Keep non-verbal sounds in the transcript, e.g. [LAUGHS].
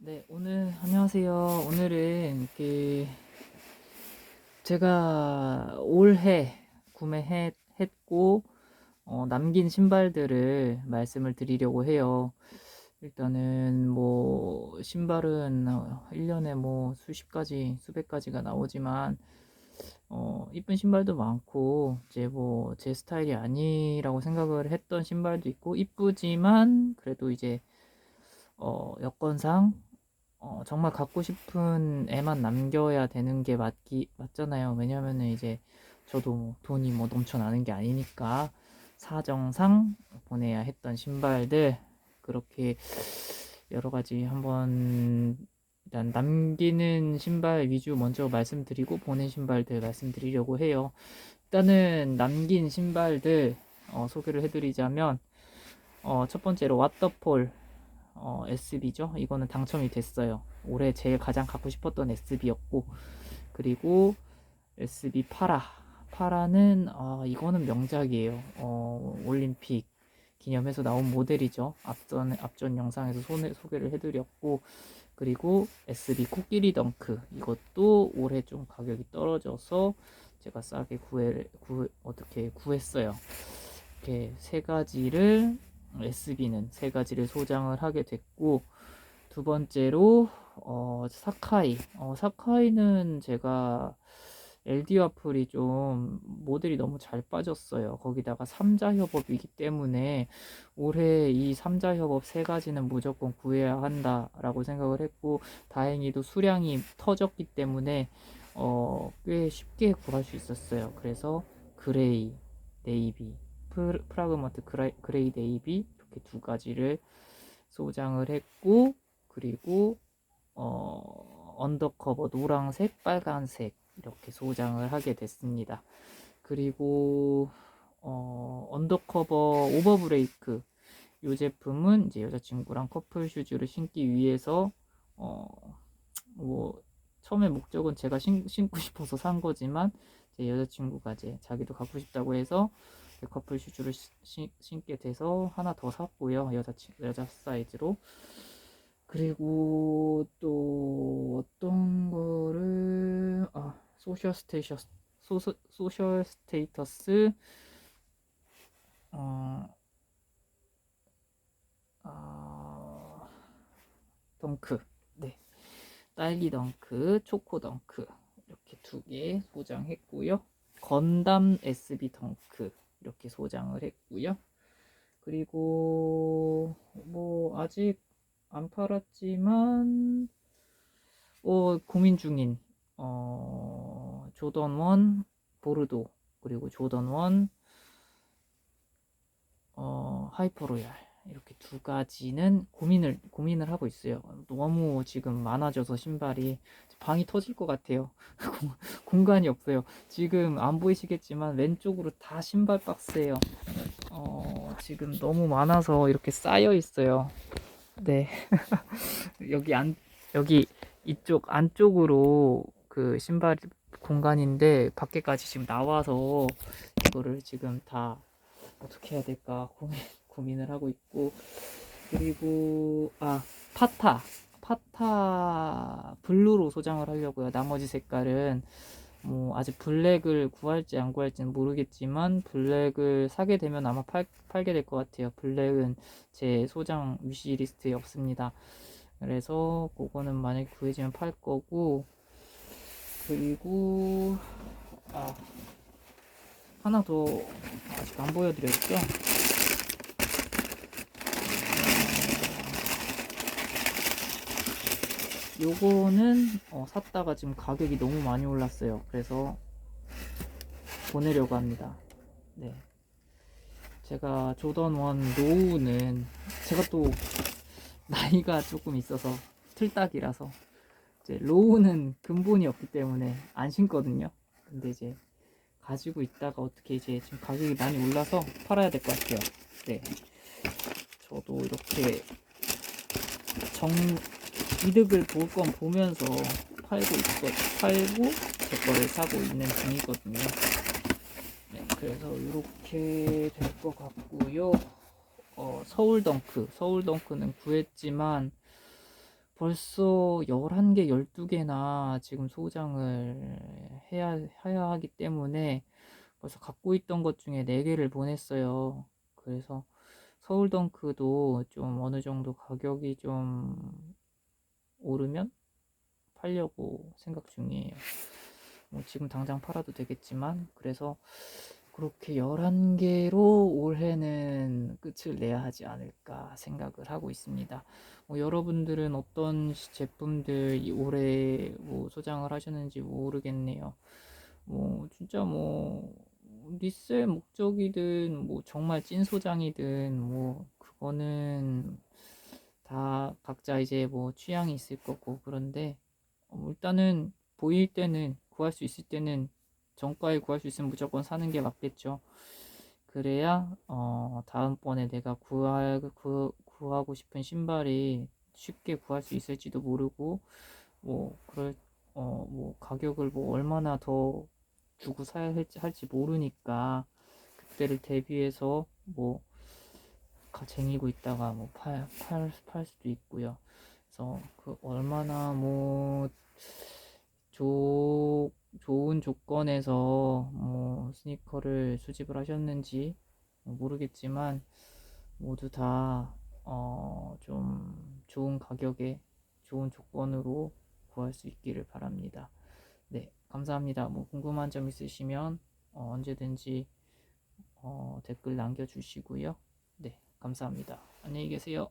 네, 오늘 안녕하세요. 오늘은 그 제가 올해 구매했고 어, 남긴 신발들을 말씀을 드리려고 해요. 일단은 뭐 신발은 1년에 뭐 수십 가지, 수백 가지가 나오지만 어, 이쁜 신발도 많고 이제 뭐 제 스타일이 아니라고 생각을 했던 신발도 있고 이쁘지만 그래도 이제 어, 여건상 어, 정말 갖고 싶은 애만 남겨야 되는 게 맞기, 맞잖아요. 왜냐면은 이제 저도 뭐 돈이 뭐 넘쳐나는 게 아니니까 사정상 보내야 했던 신발들 그렇게 여러 가지 한번 일단 남기는 신발 위주 먼저 말씀드리고 보낸 신발들 말씀드리려고 해요. 일단은 남긴 신발들 어, 소개를 해드리자면 어, 첫 번째로 왓더폴 어, SB죠. 이거는 당첨이 됐어요. 올해 제일 가장 갖고 싶었던 SB였고 그리고 SB 파라 파라는 아, 이거는 명작이에요. 어, 올림픽 기념해서 나온 모델이죠. 앞전 앞전 영상에서 소개, 소개를 해드렸고 그리고 SB 코끼리 덩크 이것도 올해 좀 가격이 떨어져서 제가 싸게 구해 구 어떻게 구했어요. 이렇게 세 가지를 SB는 세 가지를 소장을 하게 됐고 두 번째로 어, 사카이 어, 사카이는 제가 LD 와플이 좀 모델이 너무 잘 빠졌어요. 거기다가 삼자 협업이기 때문에 올해 이 삼자 협업 세 가지는 무조건 구해야 한다라고 생각을 했고 다행히도 수량이 터졌기 때문에 어, 꽤 쉽게 구할 수 있었어요. 그래서 그레이, 네이비, 프라- 프라그마트 그레이, 그레이 네이비 이렇게 두 가지를 소장을 했고 그리고 어, 언더커버 노란색, 빨간색 이렇게 소장을 하게 됐습니다. 그리고 어, 언더커버 오버브레이크 이 제품은 이제 여자친구랑 커플 슈즈를 신기 위해서 어, 뭐 처음에 목적은 제가 신, 신고 싶어서 산 거지만 제 여자친구가 이제 자기도 갖고 싶다고 해서 그 커플 슈즈를 시- 신- 신게 돼서 하나 더 샀고요. 여자 친 여자 사이즈로. 그리고 또 어떤 거를 아 소셜 스테이셔스 소스, 소셜 스테이터스 어, 아, 덩크 네 딸기 덩크 초코 덩크 이렇게 두 개 소장했고요. 건담 SB 덩크 이렇게 소장을 했고요. 그리고 뭐 아직 안 팔았지만 어, 고민 중인 어, 조던 1 보르도 그리고 조던 1 어, 하이퍼 로얄 이렇게 두 가지는 고민을 고민을 하고 있어요. 너무 지금 많아져서 신발이 방이 터질 것 같아요. [LAUGHS] 공- 공간이 없어요. 지금 안 보이시겠지만 왼쪽으로 다 신발 박스예요. 어, 지금 너무 많아서 이렇게 쌓여 있어요. 네. [LAUGHS] 여기 안 여기 이쪽 안쪽으로 그 신발 공간인데 밖에까지 지금 나와서 이거를 지금 다 어떻게 해야 될까 고민 고민을 하고 있고 그리고 아 파타 파타 블루로 소장을 하려고요. 나머지 색깔은 뭐 아직 블랙을 구할지 안 구할지는 모르겠지만 블랙을 사게 되면 아마 팔, 팔게 될 것 같아요. 블랙은 제 소장 위시 리스트에 없습니다. 그래서 그거는 만약에 구해지면 팔 거고 그리고 아 하나 더 아직 안 보여드렸죠? 요거는 어, 샀다가 지금 가격이 너무 많이 올랐어요. 그래서 보내려고 합니다. 네. 제가 조던 원 로우는 제가 또 나이가 조금 있어서 틀딱이라서 이제 로우는 근본이 없기 때문에 안 신거든요. 근데 이제 가지고 있다가 어떻게 이제 지금 가격이 많이 올라서 팔아야 될 것 같아요. 네. 저도 이렇게 정 이득을 볼 건 보면서 팔고 있어 팔고 제 거를 사고 있는 중이거든요. 네, 그래서 이렇게 될 것 같고요. 어, 서울 덩크, 서울 덩크는 구했지만 벌써 11개, 12개나 지금 소장을 해야, 해야 하기 때문에 벌써 갖고 있던 것 중에 4개를 보냈어요. 그래서 서울 덩크도 좀 어느 정도 가격이 좀 오르면 팔려고 생각 중이에요. 뭐 지금 당장 팔아도 되겠지만, 그래서 그렇게 11개로 올해는 끝을 내야 하지 않을까 생각을 하고 있습니다. 뭐 여러분들은 어떤 시- 제품들 이 올해 뭐 소장을 하셨는지 모르겠네요. 뭐 진짜 뭐 리셀 목적이든 뭐 정말 찐 소장이든 뭐 그거는 다 각자 이제 뭐 취향이 있을 거고 그런데 어, 일단은 보일 때는 구할 수 있을 때는 정가에 구할 수 있으면 무조건 사는 게 맞겠죠. 그래야 어 다음번에 내가 구할 구, 구하고 싶은 신발이 쉽게 구할 수 있을지도 모르고 뭐 그럴 어 뭐 가격을 뭐 얼마나 더 주고 사야 할지, 할지 모르니까 그때를 대비해서 뭐 가- 쟁이고 있다가 뭐 팔, 팔, 팔 수도 있고요. 그래서 그 얼마나 뭐 조, 좋은 조건에서 뭐 스니커를 수집을 하셨는지 모르겠지만 모두 다 어, 좀 좋은 가격에 좋은 조건으로 구할 수 있기를 바랍니다. 네, 감사합니다. 뭐 궁금한 점 있으시면 어, 언제든지 어, 댓글 남겨주시고요. 네, 감사합니다. 안녕히 계세요.